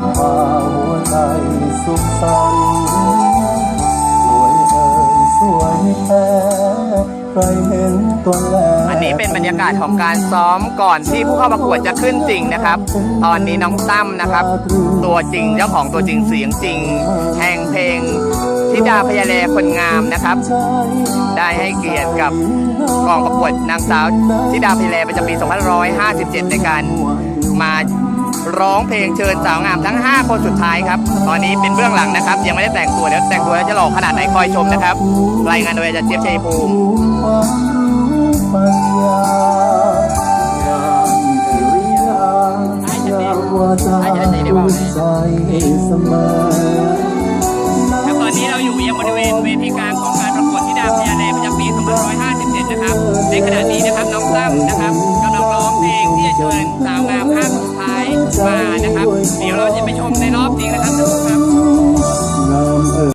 พาหัวใจสุขสันต์สวยเอ่ยสวยแท้ใครเห็นตัวแลอันนี้เป็นบรรยากาศของการซ้อมก่อนที่ผู้เข้าประกวดจะขึ้นจริงนะครับ ตอนนี้น้องตั้มนะครับ ตัวจริงเจ้าของตัวจริงเสียงจริง แห่งเพลงธิดาพยาแลคนงามนะครับ ได้ให้เกียรติกับกองประกวดนางสาวธิดาพยาแลประจำปี 2557 ในการมา ร้องเพลงเชิญสาวงามทั้ง 5 คนสุดท้ายครับ ตอนนี้เป็นเบื้องหลังนะครับ ยังไม่ได้แต่งตัวเดี๋ยวแต่งตัวแล้วจะหล่อขนาดไหนคอยชมนะครับรายงานโดยอาจารย์เจี๊ยบชัยภูมิความรู้ปัญญางามกิริยางามวาจารู้ใจเสมอครับตอนนี้เราอยู่ยังบริเวณเวทีกลางของการประกวดที่ดาวพยาแลประจำปี2557 นะครับ ในขณะนี้ มในรอบจริงนะครับ